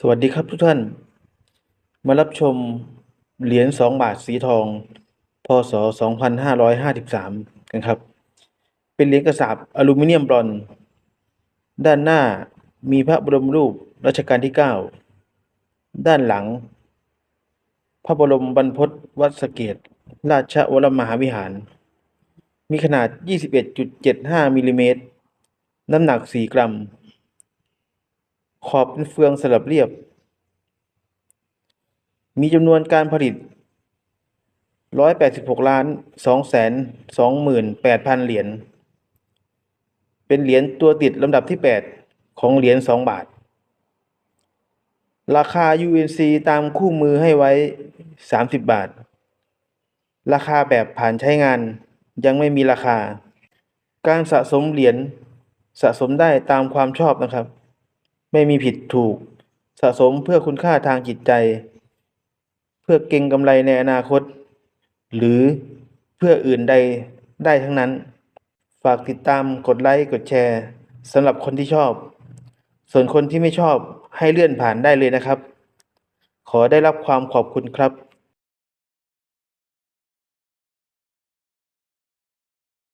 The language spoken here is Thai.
สวัสดีครับทุกท่าน มารับชมเหรียญสองบาทสีทอง พศ 2553 กันครับ เป็นเหรียญกระสาบอลูมิเนียมบรอนซ์ด้านหน้ามีพระบรมรูปรัชกาลที่ 9 ด้านหลัง พระบรมบรรพตวัดสเกต ราชวรมหาวิหาร มีขนาด 21.75มิลลิเมตรน้ำหนัก 4 กรัม ขอบเป็นเฟืองสลับเรียบ มีจำนวนการผลิต 186ล้าน2แสน28,000เหรียญ เป็นเหรียญตัวติดลำดับที่ 8 ของเหรียญ 2 บาท ราคา UNC ตามคู่มือให้ไว้ 30 บาท ราคาแบบผ่านใช้งานยังไม่มีราคา การสะสมเหรียญสะสมได้ตามความชอบนะครับ ไม่มีผิดถูก สะสมเพื่อคุณค่าทางจิตใจ เพื่อเก็งกำไรในอนาคต หรือเพื่ออื่นใดได้ทั้งนั้น ฝากติดตามกดไลค์กดแชร์สำหรับคนที่ชอบ ส่วนคนที่ไม่ชอบให้เลื่อนผ่านได้เลยนะครับ ขอได้รับความขอบคุณครับ